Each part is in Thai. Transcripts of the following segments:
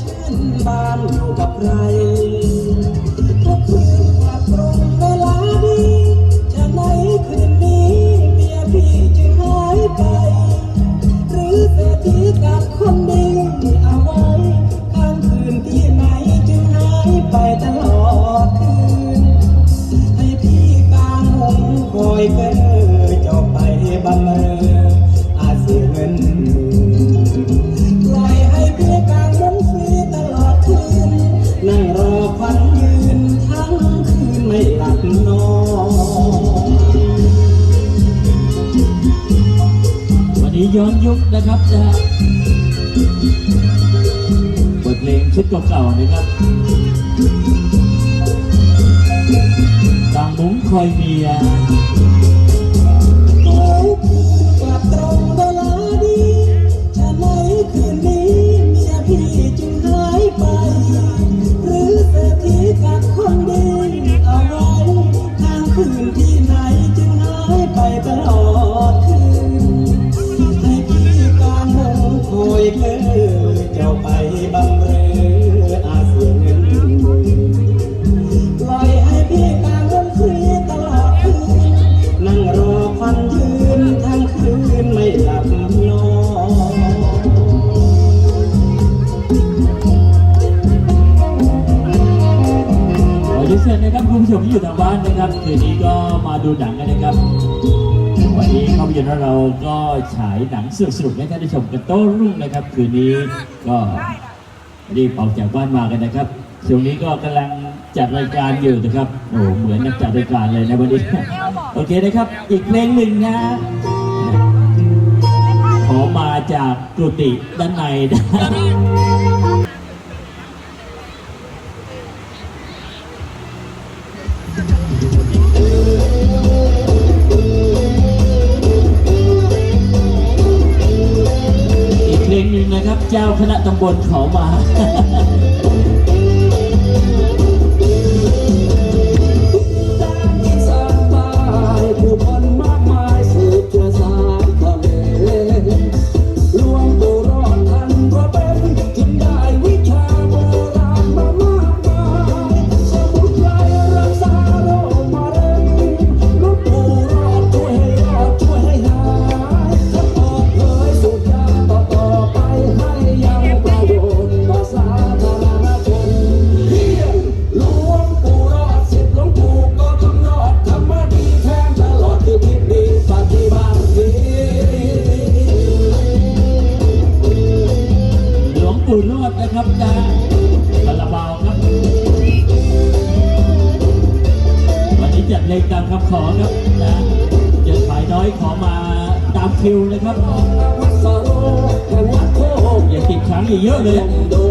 ชื่นบานอยู่กับใคร ย้อนยุคนะครับจะฮะบทเพลงชุดเก่าๆนะครับต่างมุ้งคอยเมีย บ้านนะครับคืนนี้ก็มาดูหนังกันนะครับ วันนี้ภาพยนตร์เราก็ฉายหนังสนุกสนุกให้ท่านได้ชมกันโต้รุ่งนะครับ คืนนี้ก็รีบออกจากบ้านมากันนะครับช่วงนี้ก็กำลังจัดรายการอยู่นะครับโอ้เหมือนนักจัดรายการเลยนะวันนี้โอเคนะครับ อีกเพลงหนึ่งนะขอมาจากกุฏิด้านในนะ ครับ เจ้าคณะตำบลขอมา อย่าติดขังเยอะเลย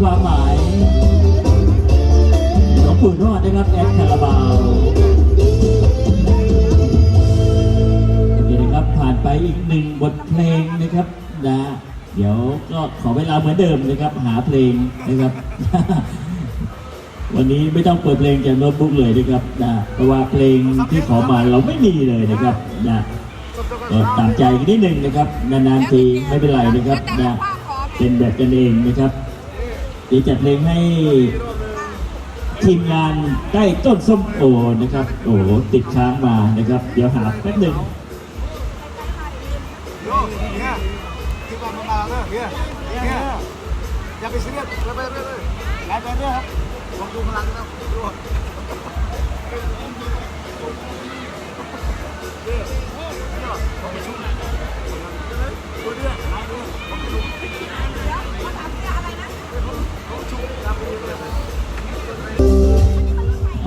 ความหมายหลวงปู่ทวดนะครับแอดคาราบาวโอเคนะครับผ่านไปอีกหนึ่งบทเพลงนะครับนะเดี๋ยวก็ขอเวลาเหมือนเดิมนะครับ หาเพลงนะครับ วันนี้ไม่ต้องเปิดเพลงจากโน้ตบุ๊กเลยนะครับนะเพราะว่าเพลงที่ขอมาเราไม่มีเลยนะครับนะก็ตามใจกันนิดนึงนะครับ นานๆทีไม่เป็นไรนะครับนะเป็นแบบกันเองนะครับ เดี๋ยวจัดเพลงให้ทีมงานได้ต้นส้มโอนะครับ โอ้โหติดค้างมานะครับ เดี๋ยวหาแป๊บหนึ่งโยเนี่ยที่บ้านมาเนอะเนี่ยเนี่ยอย่าไปซีเรียไปไปไปไปไปไปเรื่อยครับลองดูพลังนะดูอ่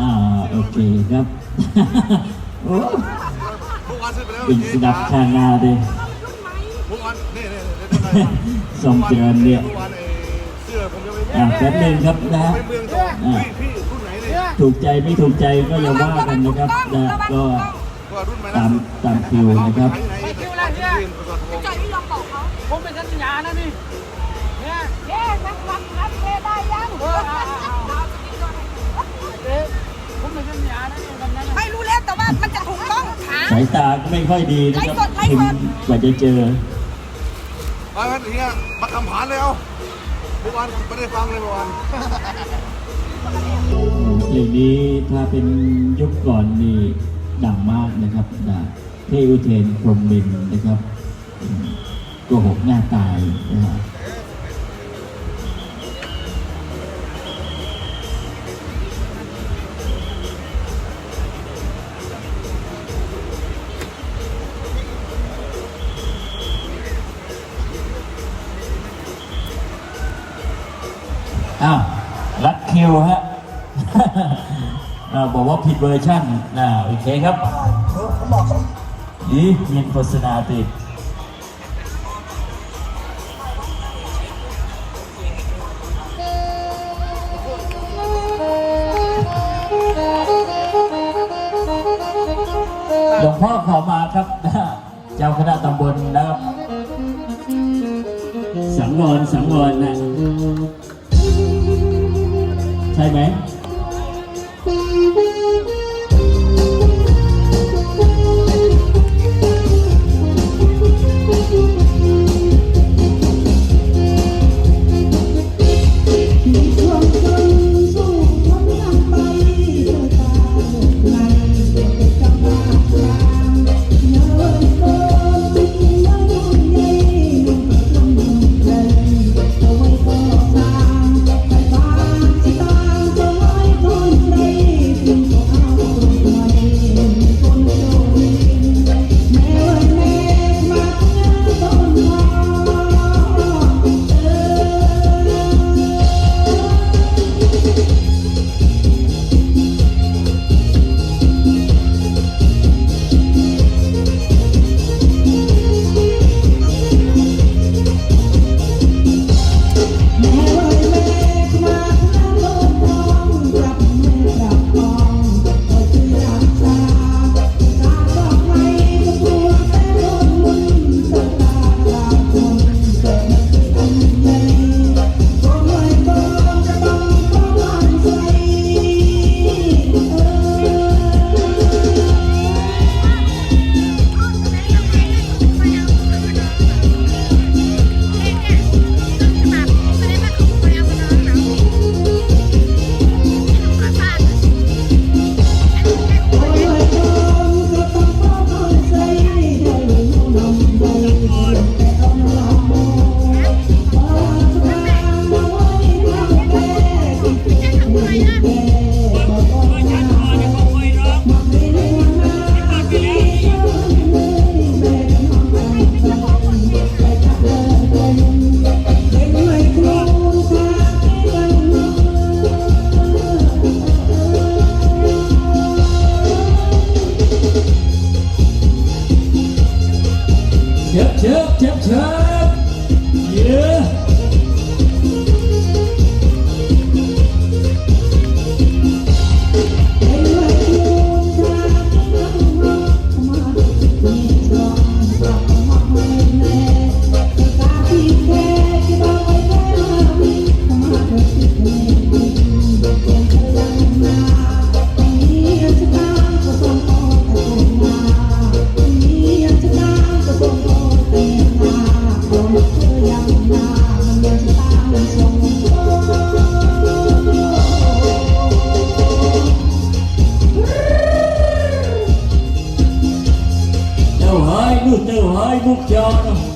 าโอเคครับโอ้เมื่อวานซื้อไปแล้วปิงสดับชานาเลยเมื่อวานนี่นี่นี่ทรงเจริญเนี่ยเมื่อวานไอ้เสื้อผมยังไม่อ่าแป๊บนึงครับนะเมืองทองพี่พี่รุ่นไหนเนี่ยถูกใจไม่ถูกใจก็อย่าว่ากันนะครับนะก็ตามตามคิวนะครับไปคิวอะไรเนี่ยประสาททองใจไม่ยอมบอกเขาผมเป็นสัญญานะนี่ เย้นักวัดนักเทได้ยังเออเอาเอาเอาเอ๊ะผมเป็นสัญญานะนี่คำนันไม่รู้แล้วแต่ว่ามันจะถูกต้องขาสายตาก็ไม่ค่อยดีนะครับถึงกว่าจะเจอไปกันเฮียมาคำผ่านเลยเอาเมื่อวานไม่ได้ฟังเลยเมื่อวานเพลงนี้ถ้าเป็นยุคก่อนนี่ดังมากนะครับนะเทอุเทนพรมมินนะครับโกหกหน้าตายนะฮะอ้ บอกว่าผิดเวอร์ชันนะโอเคครับนี่มีโฆษณาติดหลวงพ่อขอมาครับเจ้าคณะตำบลนะครับ สังวรสังวรนะ เชิบเชิบเชิบเชิบเยอะ มุ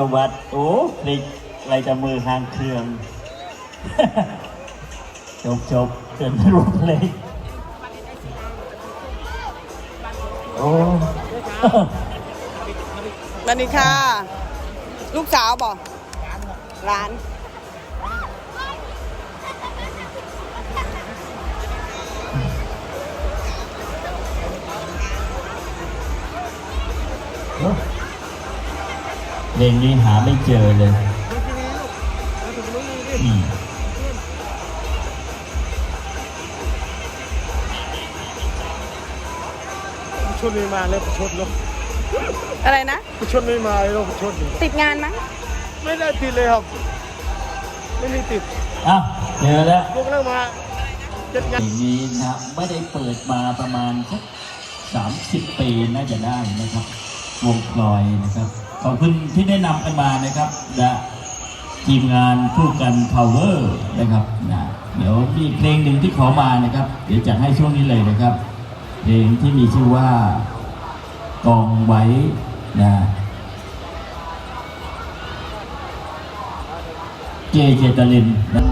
จอบตะวัด โอ้พลิกไรจะมือหางเครื่อง จบจบเกินรวมเลย โอ้ สวัสดีค่ะ ลูกสาวบอกร้าน ลงนี้หาไม่เจอเลยอืมชนไม่มาเลยชนเนาะอะไรนะชนไม่มาเลยเราชนติดงานมั้งไม่ได้ติดเลยครับ ไม่มีติดอะเจอแล้วพวกเรามาเจ็ดเพงานลงนี้นะไม่ได้เปิดมาประมาณสักสามสิบปีน่าจะได้นะครับ วงพลอยนะครับ ขอบคุณที่แนะนำกันมานะครับและทีมงานคู่กัน power นะครับนะเดี๋ยวมีเพลงหนึ่งที่ขอมานะครับ เดี๋ยวจะให้ช่วงนี้เลยนะครับ เพลงที่มีชื่อว่ากองไว้นะเจเจตลินนะ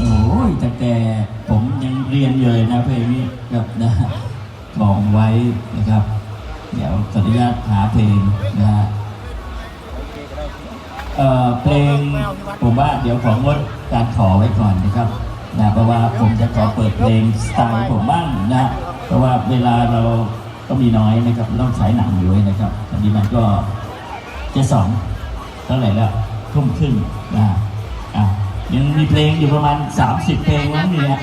โอ้ยแต่แต่ผมยังเรียนอยู่เลยนะเพลงนี้ครับนะ กองไว้นะครับ เดี๋ยวขออนุญาตหาเพลงนะฮะเอ่อเพลงผมว่าเดี๋ยวของงดการขอไว้ก่อนนะครับนะเพราะว่าผมจะขอเปิดเพลงสไตล์ผมบ้างนะเพราะว่าเวลาเราก็มีน้อยนะครับต้องใช้หนังอยู่ด้วยนะครับอันนี้มันก็จะสองเท่าไหร่แล้วทุ่มครึ่งนะอะยังมีเพลงอยู่ประมาณ 30 เพลงมั้งเนี่ย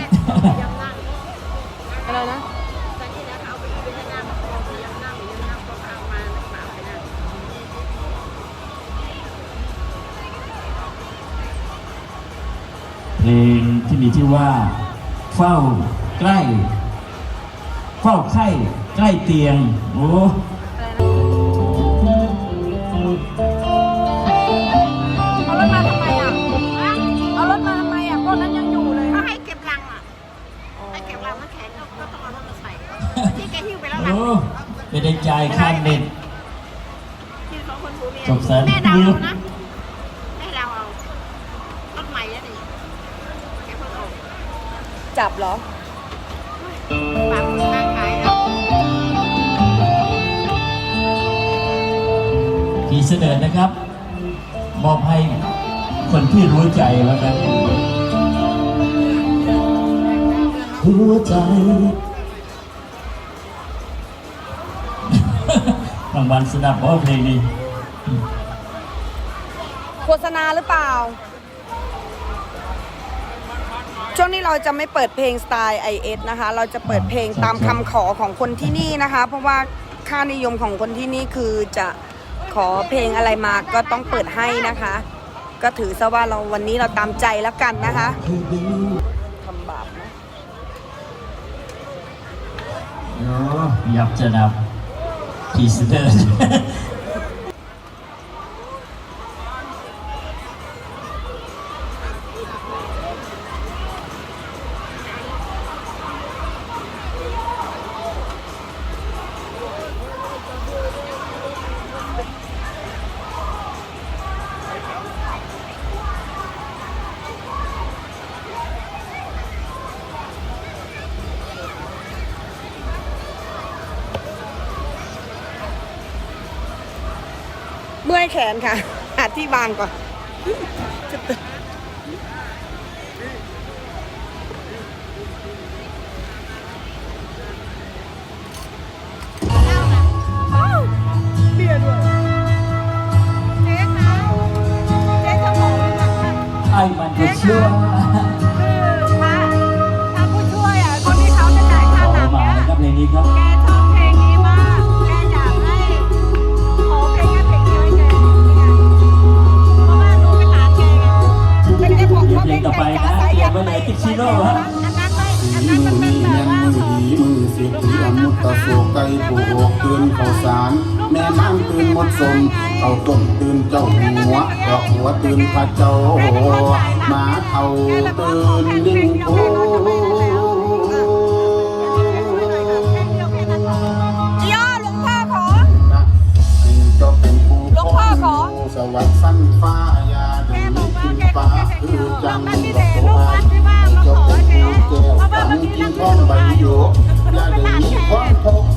ที่มีชื่อว่า เฝ้าใกล้ เฝ้าไข้ใกล้เตียง โอ้เอารถมาทำไมอะเอารถมาทำไมอะคนนั้นยังอยู่เลยเขาให้เก็บรังอะให้เก็บรังน้ำแข็งก็ก็ต้องเอารถมาใส่ที่แกหิ้วไปแล้วนะโอ้ไม่ได้จ่ายค่าเน็ตที่ของคนผัวเมียสงสารแม่เดาเอานะให้เราเอารถใหม่แล้วนี่แกเพิ่งเอา จับเหรอฝากคนค้าขายแล้วทีเสนอนะครับ มอบให้คนที่รู้ใจแล้วกันหัวใจรางวัลสนับเพราะเพลงนี้โฆษณาหรือเปล่า ช่วงนี้เราจะไม่เปิดเพลงสไตล์ IS นะคะ เราจะเปิดเพลงตามคำขอของคนที่นี่นะคะ เพราะว่าค่านิยมของคนที่นี่คือจะขอเพลงอะไรมาก็ต้องเปิดให้นะคะ ก็ถือซะว่าเราวันนี้เราตามใจแล้วกันนะคะทำบาปนะยับจะนำพีเซอร์ มื่อยแขนค่ะ หาที่วางก่อนเบียร์ด้วยเจ๊คะเจ๊จะบอกว่าไอ้มันก็เชื่อคือถ้าถ้าผู้ช่วยอะคนที่เขาจะจ่ายค่าขอหนังมาเนี่ยนะครับเพลงนี้ครับ ตื่นพระเจ้ามาเท่าตื่นลิงโคย่อหลวงพ่อขอให้เจ้าเป็นผู้หลวงพ่อขอสวัสดิ์สั้นฟ้ายาเดินขึ้นฟ้าคือจังดอกโบราณเจ้าเป็นผู้แก้วฝันกินท้องใบโยอย่าได้มีความทุกข์